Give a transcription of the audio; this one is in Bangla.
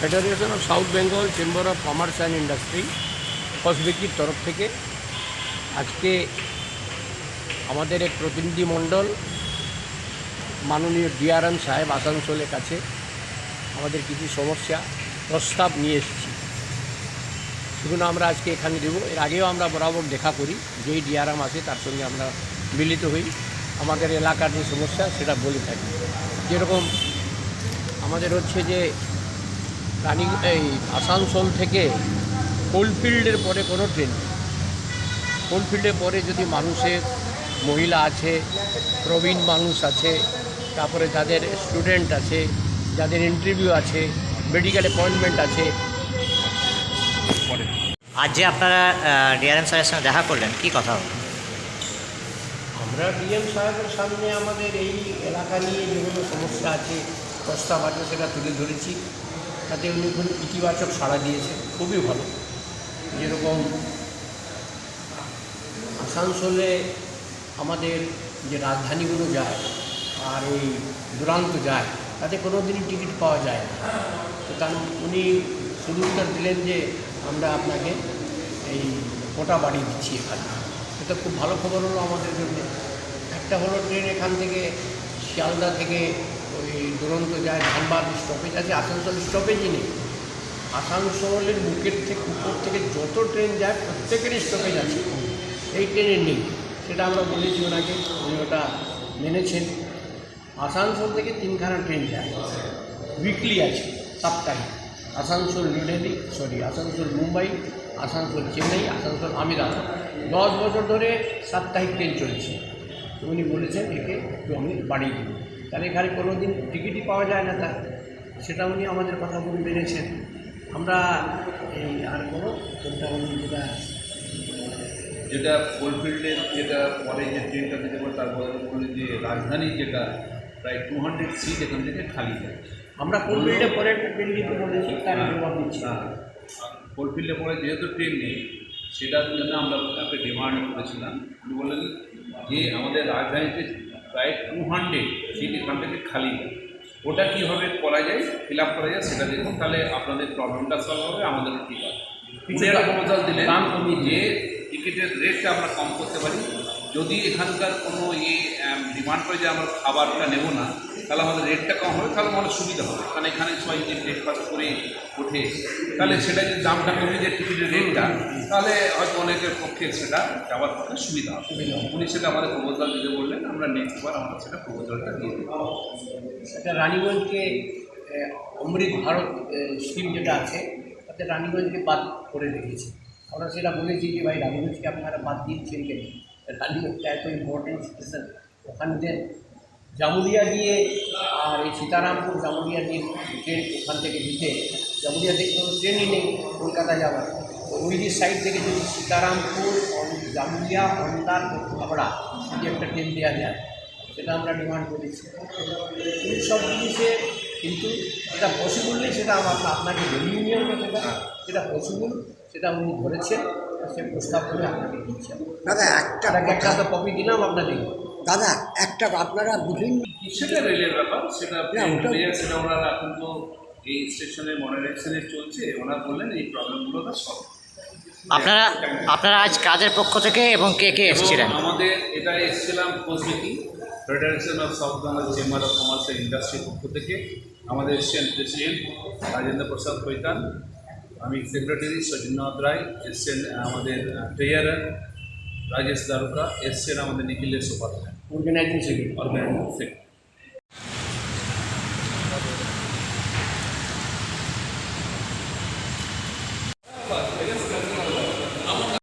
Federation of south Bengal chamber of commerce and industry কসবেকির তরফ থেকে আজকে আমাদের এক প্রতিনিধি মণ্ডল, মাননীয় ডিআরএম সাহেব আসানসোলের কাছে আমাদের কিছু সমস্যা প্রস্তাব নিয়ে এসেছি। সেগুলো আমরা আজকে এখানে দেবো। এর আগেও আমরা বরাবর দেখা করি, যেই ডিআরএম আছে তার সঙ্গে আমরা মিলিত হই। আমাদের এলাকার যে সমস্যা, সেটা বলে থাকি। যেরকম আমাদের হচ্ছে যে রানি এই আসানসোল থেকে কোলফিল্ডের পরে কোনো ট্রেন নেই। কোলফিল্ডের পরে যদি মানুষের মহিলা আছে প্রবীণ মানুষ আছে তারপরে যাদের স্টুডেন্ট আছে যাদের ইন্টারভিউ আছে মেডিকেল অ্যাপয়েন্টমেন্ট আছে আজ যে আপনারা ডিআরএম স্যারের সঙ্গে দেখা করলেন কি কথা হলো? আমরা ডিএম সাহেবের সামনে আমাদের এই এলাকা নিয়ে যেগুলো সমস্যা আছে প্রস্তাব আছে সেটা তুলে ধরেছি। তাতে উনি খুব ইতিবাচক সাড়া দিয়েছে, খুবই ভালো। যেরকম আসানসোলে আমাদের যে রাজধানীগুলো যায় আর এই দূরান্ত যায়, তাতে কোনো দিনই টিকিট পাওয়া যায় না। তো তার উনি শুধু উত্তর দিলেন যে আমরা আপনাকে এই কোটা বাড়িয়ে দিচ্ছি এখানে। এটা খুব ভালো খবর হলো আমাদের জন্য। একটা হলো ট্রেন এখান থেকে শিয়ালদা থেকে ওই দুরন্ত যায় ধানবাদ স্টপেজ আছে, আসানসোল স্টপেজই নেই। আসানসোলের বুকের থেকে উপর থেকে যত ট্রেন যায়, প্রত্যেকেরই স্টপেজ আছে। এই ট্রেনের নেই। সেটা আমরা বলেছি ওনাকে, উনি ওটা মেনেছেন। আসানসোল থেকে তিনখানা ট্রেন যায়। উইকলি আছে সাপ্তাহিক আসানসোল নিউ দিল্লি সরি আসানসোল মুম্বাই, আসানসোল চেন্নাই, আসানসোল আমিরাবাদ। দশ বছর ধরে সাপ্তাহিক ট্রেন চলছে। উনি বলেছেন একে একটু আমি বাড়িয়ে দিব। তাহলে এখানে কোনো দিন টিকিটই পাওয়া যায় না তার। সেটা উনি আমাদের কথা বলে মেনেছেন আমরা এই আর কোনো যেটা যেটা কোলফিল্ডের যেটা পরে যে ট্রেনটা দিতে পারে তারপরে বললেন যে রাজধানী যেটা প্রায় টু হান্ড্রেড সিট এখান থেকে খালি যায় আমরা কোভিডে পরে একটা ট্রেন দিতে বলেছি তার জবাব দিচ্ছি। কোলফিল্ডে পরে যেহেতু ট্রেন নেই সেটার জন্য আমরা একটা ডিমান্ড করেছিলাম। উনি বললেন যে আমাদের রাজধানীতে প্রায় টু হান্ড্রেড সিট এখান থেকে খালি। ওটা কীভাবে করা যায় ফিল আপ করা যায় সেটা দেখুন। তাহলে আপনাদের প্রবলেমটা সলভ হবে আমাদের ঠিক হবে প্রপোজাল দিলেন। দাম আমি যে টিকিটের রেটটা আমরা কম করতে পারি। যদি এখানকার কোনো ইয়ে ডিমান্ড করে যে আমরা খাবারটা নেব না তাহলে আমাদের রেটটা কম হবে তাহলে আমাদের সুবিধা হবে। কারণ এখানে সবাই যে রেট পাস করে ওঠে তাহলে সেটা যদি দামটা কমিয়ে যায় টিকিটের রেটটা তাহলে হয়তো অনেকের পক্ষে সেটা যাওয়ার পক্ষে সুবিধা হবে। উনি সেটা আমাদের প্রপোজাল দিতে বললেন আমরা নেক্সট বার আমরা সেটা প্রপোজালটা দিয়ে দেবো। একটা রানীগঞ্জকে অমৃত ভারত স্কিম যেটা আছে তাতে রানীগঞ্জকে বাদ করে রেখেছে। আমরা সেটা বলেছি যে ভাই রানীগঞ্জকে আপনারা বাদ দিয়েছেন কেন? রানীগঞ্জটা এত ইম্পর্টেন্ট স্টেশন ওখানে জামুরিয়া দিয়ে আর এই সীতারামপুর জামুরিয়া দিয়ে ট্রেন ওখান থেকে দিতে জামুরিয়া থেকে কোনো ট্রেনই নেই কলকাতা যাওয়ার। তো ওই যে সাইড থেকে যদি সীতারামপুর জামুরিয়া অন্দার হাবড়া যদি একটা ট্রেন দেওয়া যায় সেটা আমরা ডিমান্ড করেছি। এই সব জিনিসে কিন্তু এটা পসিবল নেই সেটা আমরা আপনাকে আমরা সেটা যেটা পসিবল সেটা উনি ধরেছেন সে প্রস্তাব করে আপনাকে দিচ্ছেন দাদা একটা একটা কপি দিলাম আপনাদের দাদা একটা আপনারা বিভিন্ন সেটা রেলের ব্যাপার সেটা সেটা ওনারা এখন তো এই স্টেশনে মডারেশনে চলছে ওনারা বললেন এই প্রবলেমগুলো তো সব আপনারা আপনারা আজ কাজের পক্ষ থেকে এবং কে কে এসেছিলেন? আমাদের এটা এসেছিলাম কোচবিকি federation of south Bengal chamber of commerce and ইন্ডাস্ট্রির পক্ষ থেকে। আমাদের এসছেন প্রেসিডেন্ট রাজেন্দ্র প্রসাদ কৈতান আমি সেক্রেটারি সজিন্নাথ রায় এসছেন আমাদের ট্রেয়ারার রাজেশ দারুকা এসছেন আমাদের Nikhilesh Upadhyay. Organising secretary organising secretary